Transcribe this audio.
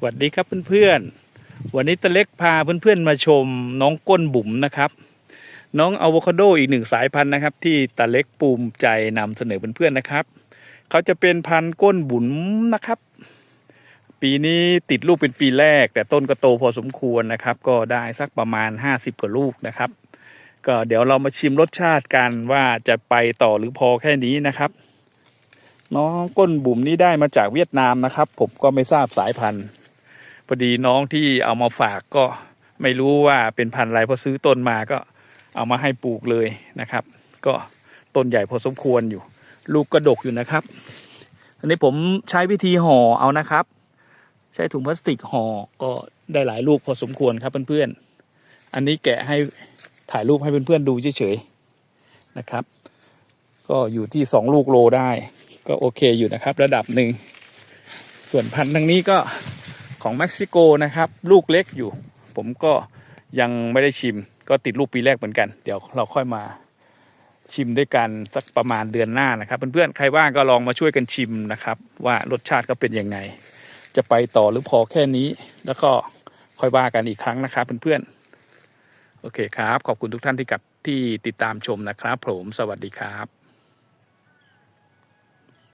สวัสดีครับเพื่อนๆ วันนี้ตะเล็กพาเพื่อนๆมาชมน้องก้นบุ๋มนะครับ น้องอะโวคาโดอีกหนึ่งสายพันธุ์นะครับ ที่ตะเล็กภูมใจนำเสนอเพื่อนๆนะครับ เขาจะเป็นพันธุ์ก้นบุ๋มนะครับ ปีนี้ติดลูกเป็นปีแรก แต่ต้นก็โตพอสมควรนะครับ ก็ได้สักประมาณ 50 กว่าลูกนะครับ ก็เดี๋ยวเรามาชิมรสชาติกันว่าจะไปต่อหรือพอแค่นี้นะครับ น้องก้นบุ๋มนี้ได้มาจากเวียดนามนะครับ ผมก็ไม่ทราบสายพันธุ์ พอดีน้องที่เอามาฝากก็ไม่รู้ว่าเป็นพันธุ์อะไรพราะซื้อต้นมาก็เอามาให้ปลูกเลยนะครับ ก็ต้นใหญ่พอสมควรอยู่ ลูกกระดกอยู่นะครับ อันนี้ผมใช้วิธีห่อเอานะครับ ใช้ถุงพลาสติกห่อก็ได้หลายลูกพอสมควรครับเพื่อนๆอันนี้แกะให้ถ่ายรูปให้เพื่อนๆดูเฉยๆนะครับ ก็อยู่ที่สองลูกโลได้ ก็โอเคอยู่นะครับ ระดับหนึ่งส่วนพันธุ์ทางนี้ก็ ของเม็กซิโกนะครับ ลูกเล็กอยู่ ผมก็ยังไม่ได้ชิม ก็ติดลูกปีแรกเหมือนกัน เดี๋ยวเราค่อยมาชิมด้วยกันสักประมาณเดือนหน้านะครับ เพื่อนๆใครว่างก็ลองมาช่วยกันชิมนะครับ ว่ารสชาติก็เป็นยังไง จะไปต่อหรือพอแค่นี้ แล้วก็ค่อยว่ากันอีกครั้งนะครับเพื่อนๆโอเคครับ ขอบคุณทุกท่านที่กับที่ติดตามชมนะครับ ผมสวัสดีครับ